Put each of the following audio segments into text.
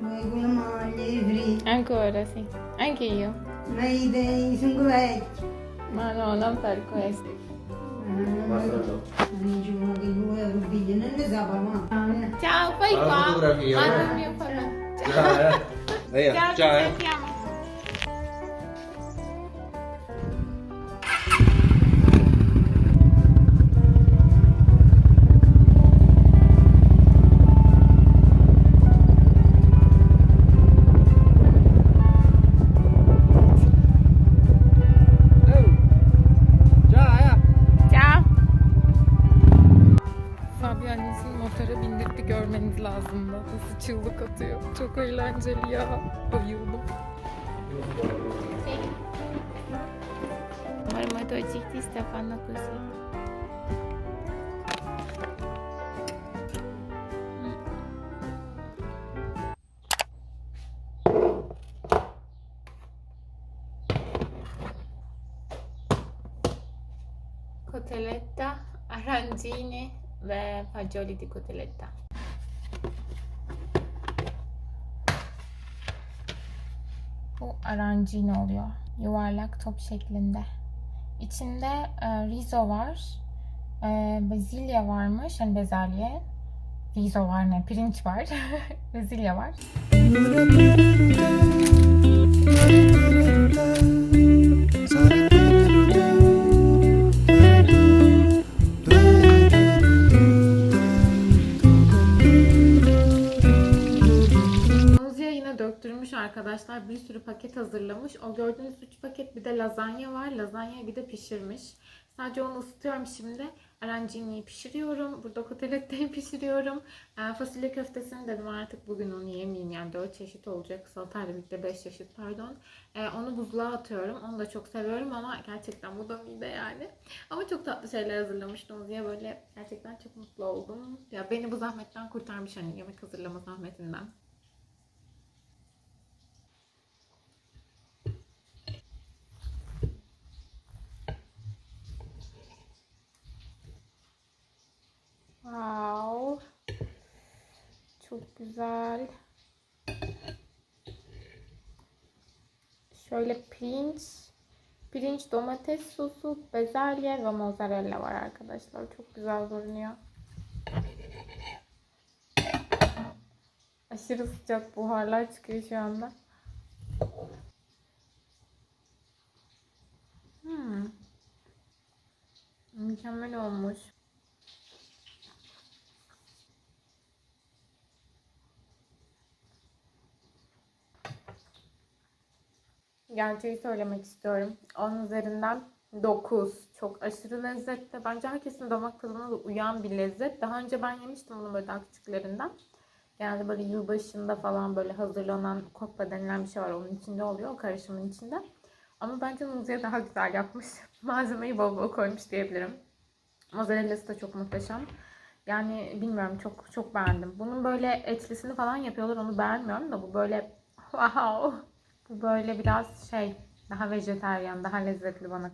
Megumi, Livri. Ancora, sì. Anche io. Ma i Mayday, sono vecchi. Ma no, non per questo. Ciao, poi qua. Eh. Ciao. Eh. Ciao, Ciao, Ciao. Eh. Motora bindirdi görmeniz lazımdı. Nasıl çığlık atıyor. Çok eğlenceli ya. Bayıldım. Umarım motociclista fanno così. Cotelletta, arancini ve fagioli di cotelletta. Bu arancini oluyor. Yuvarlak top şeklinde. İçinde e, rizo var. E, bezilya varmış. Hani bezelye. Rizo var ne? Pirinç var. bezilya var. Döktürmüş arkadaşlar. Bir sürü paket hazırlamış. O gördüğünüz 3 paket bir de lazanya var. Lazanyayı bir de pişirmiş. Sadece onu ısıtıyorum şimdi. Arancini'yi pişiriyorum. Burada koteletteyi pişiriyorum. E, fasulye köftesini dedim artık bugün onu yemeyeyim. Yani 4 çeşit olacak. Salatayla birlikte 5 çeşit pardon. E, onu buzluğa atıyorum. Onu da çok seviyorum ama gerçekten bu da mide yani. Ama çok tatlı şeyler hazırlamıştım diye böyle gerçekten çok mutlu oldum. Ya beni bu zahmetten kurtarmış hani yemek hazırlama zahmetinden. Wow. Çok güzel. Şöyle pirinç, pirinç domates sosu, bezelye ve mozzarella var arkadaşlar. Çok güzel görünüyor. Aşırı sıcak buharlar çıkıyor şu anda. Hmm. Mükemmel olmuş. Gerçeği söylemek istiyorum. 10 üzerinden 9. Çok aşırı lezzetli. Bence herkesin damak tadına da uyan bir lezzet. Daha önce ben yemiştim bunu böyle daha küçüklerinden. Genelde böyle yılbaşında falan böyle hazırlanan kokpa denilen bir şey var. Onun içinde oluyor. O karışımın içinde. Ama bence Nuziye daha güzel yapmış. Malzemeyi bol bol koymuş diyebilirim. Mozzarella'sı da çok muhteşem. Yani bilmiyorum çok çok beğendim. Bunun böyle etlisini falan yapıyorlar onu beğenmiyorum da bu böyle wow. Bu böyle biraz şey daha vejeteryan, daha lezzetli bana.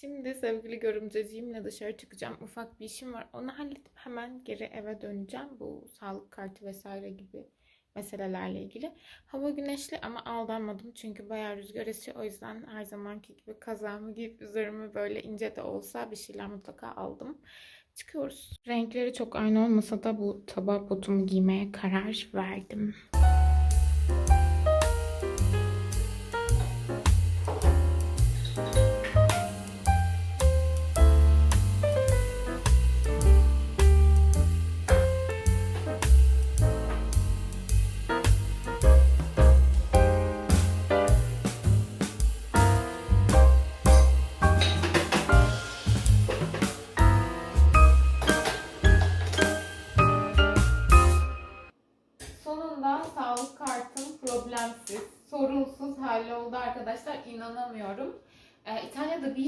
Şimdi sevgili görümceciğimle dışarı çıkacağım. Ufak bir işim var. Onu halledip hemen geri eve döneceğim. Bu sağlık kartı vesaire gibi meselelerle ilgili. Hava güneşli ama aldanmadım çünkü bayağı rüzgar esiyor. O yüzden her zamanki gibi kazağımı giyip üzerime böyle ince de olsa bir şeyler mutlaka aldım. Çıkıyoruz. Renkleri çok aynı olmasa da bu tabak botumu giymeye karar verdim. Sonunda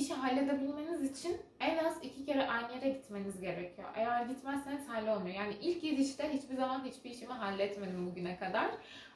işi halledebilmeniz için en az iki kere aynı yere gitmeniz gerekiyor. Eğer gitmezseniz hallolmuyor. Yani ilk gidişte hiçbir zaman hiçbir işimi halletmedim bugüne kadar.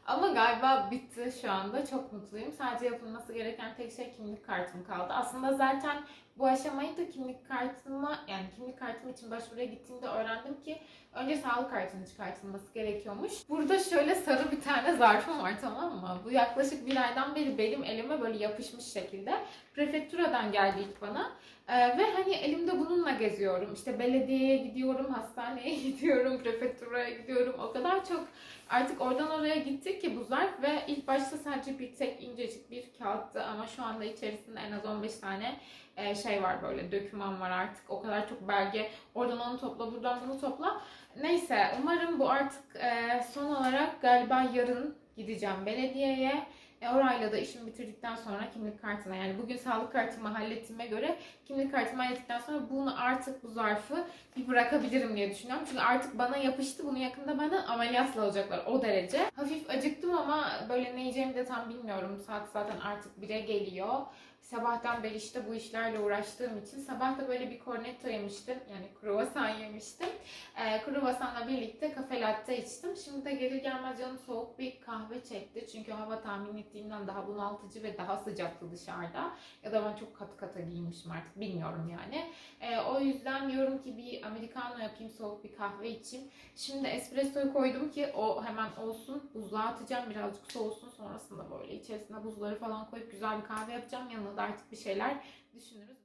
Ama galiba bitti şu anda. Çok mutluyum. Sadece yapılması gereken tek şey kimlik kartım kaldı. Aslında zaten bu aşamayı da kimlik kartıma yani kimlik kartım için başvuruya gittiğimde öğrendim ki önce sağlık kartının çıkartılması gerekiyormuş. Burada şöyle sarı bir tane zarfım var tamam mı? Bu yaklaşık bir aydan beri benim elime böyle yapışmış şekilde. Prefekturadan geldi ilk bana. Ee, ve hani elimde bununla geziyorum. İşte belediyeye gidiyorum, hastaneye gidiyorum, prefekturaya gidiyorum. O kadar çok artık oradan oraya gittik ki bu zarf ve ilk başta sadece bir tek incecik bir kağıttı ama şu anda içerisinde en az 15 tane e, şey var böyle döküman var artık. O kadar çok belge. Oradan onu topla, buradan bunu topla. Neyse umarım bu artık e, son olarak galiba yarın gideceğim belediyeye. E, orayla da işimi bitirdikten sonra kimlik kartına yani bugün sağlık kartımı hallettiğime göre kimlik kartımı hallettikten sonra bunu artık bu zarfı bir bırakabilirim diye düşünüyorum. Çünkü artık bana yapıştı. Bunu yakında bana ameliyatla alacaklar o derece. Hafif acıktım ama böyle ne yiyeceğimi de tam bilmiyorum. Saat zaten artık 1'e geliyor. Sabahtan beri işte bu işlerle uğraştığım için sabah da böyle bir cornetto yemiştim. Yani kruvasan yemiştim. Ee, kruvasanla birlikte kafe latte içtim. Şimdi de gelir gelmez canım soğuk bir kahve çekti. Çünkü hava tahmin ettiğimden daha bunaltıcı ve daha sıcaktı dışarıda. Ya da ben çok katı kata giymişim artık bilmiyorum yani. Ee, o yüzden diyorum ki bir americano yapayım soğuk bir kahve içeyim. Şimdi espressoyu koydum ki o hemen olsun. Buzluğa atacağım birazcık soğusun. Sonrasında böyle içerisine buzları falan koyup güzel bir kahve yapacağım. Yanına da artık bir şeyler düşünürüz.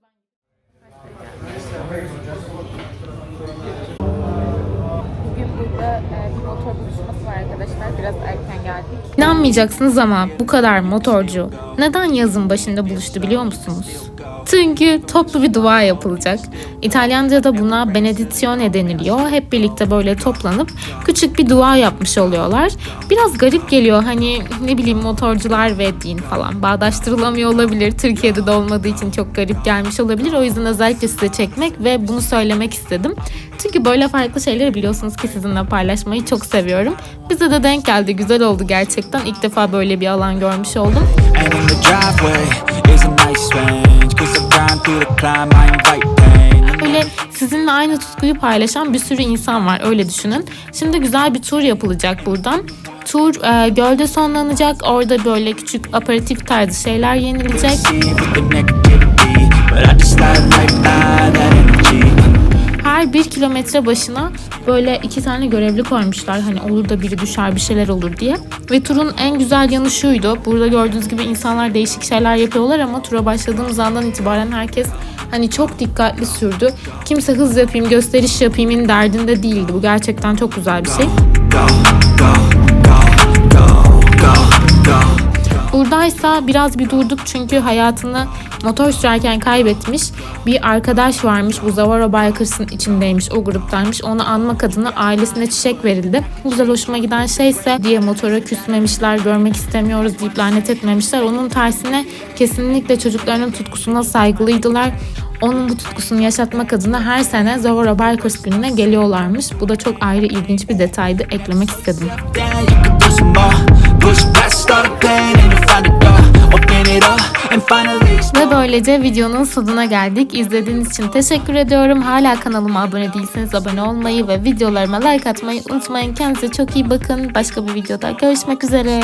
Bugün burada e, bir motor buluşması var arkadaşlar. Biraz erken geldik. İnanmayacaksınız ama bu kadar motorcu neden yazın başında buluştu biliyor musunuz? Çünkü toplu bir dua yapılacak. İtalyanca'da buna benedizione deniliyor. Hep birlikte böyle toplanıp küçük bir dua yapmış oluyorlar. Biraz garip geliyor hani ne bileyim motorcular ve din falan bağdaştırılamıyor olabilir. Türkiye'de de olmadığı için çok garip gelmiş olabilir. O yüzden özellikle size çekmek ve bunu söylemek istedim. Çünkü böyle farklı şeyleri biliyorsunuz ki sizinle paylaşmayı çok seviyorum. Bize de denk geldi. Güzel oldu gerçekten. İlk defa böyle bir alan görmüş oldum. And in the driveway is a nice range Cause I grind through the climb, I invite pain Böyle sizinle aynı tutkuyu paylaşan bir sürü insan var öyle düşünün. Şimdi güzel bir tur yapılacak buradan. Tur e, gölde sonlanacak. Orada böyle küçük aperatif tarzı şeyler yenilecek. Her bir kilometre başına böyle iki tane görevli koymuşlar. Hani olur da biri düşer bir şeyler olur diye. Ve turun en güzel yanı şuydu. Burada gördüğünüz gibi insanlar değişik şeyler yapıyorlar ama tura başladığımız andan itibaren herkes hani çok dikkatli sürdü. Kimse hız yapayım, gösteriş yapayımın derdinde değildi. Bu gerçekten çok güzel bir şey. Go, go, go, Buradaysa biraz bir durduk çünkü hayatını motor sürerken kaybetmiş bir arkadaş varmış. Bu Zavara Bikers'ın içindeymiş, o gruptaymış. Onu anmak adına ailesine çiçek verildi. Bu güzel hoşuma giden şeyse diye motora küsmemişler, görmek istemiyoruz deyip lanet etmemişler. Onun tersine kesinlikle çocuklarının tutkusuna saygılıydılar. Onun bu tutkusunu yaşatmak adına her sene Zavara Bikers gününe geliyorlarmış. Bu da çok ayrı ilginç bir detaydı. Eklemek istedim. Push past the pain and you find a door Open it up and finally Ve böylece videonun sonuna geldik. İzlediğiniz için teşekkür ediyorum. Hala kanalıma abone değilseniz abone olmayı ve videolarıma like atmayı unutmayın. Kendinize çok iyi bakın. Başka bir videoda görüşmek üzere.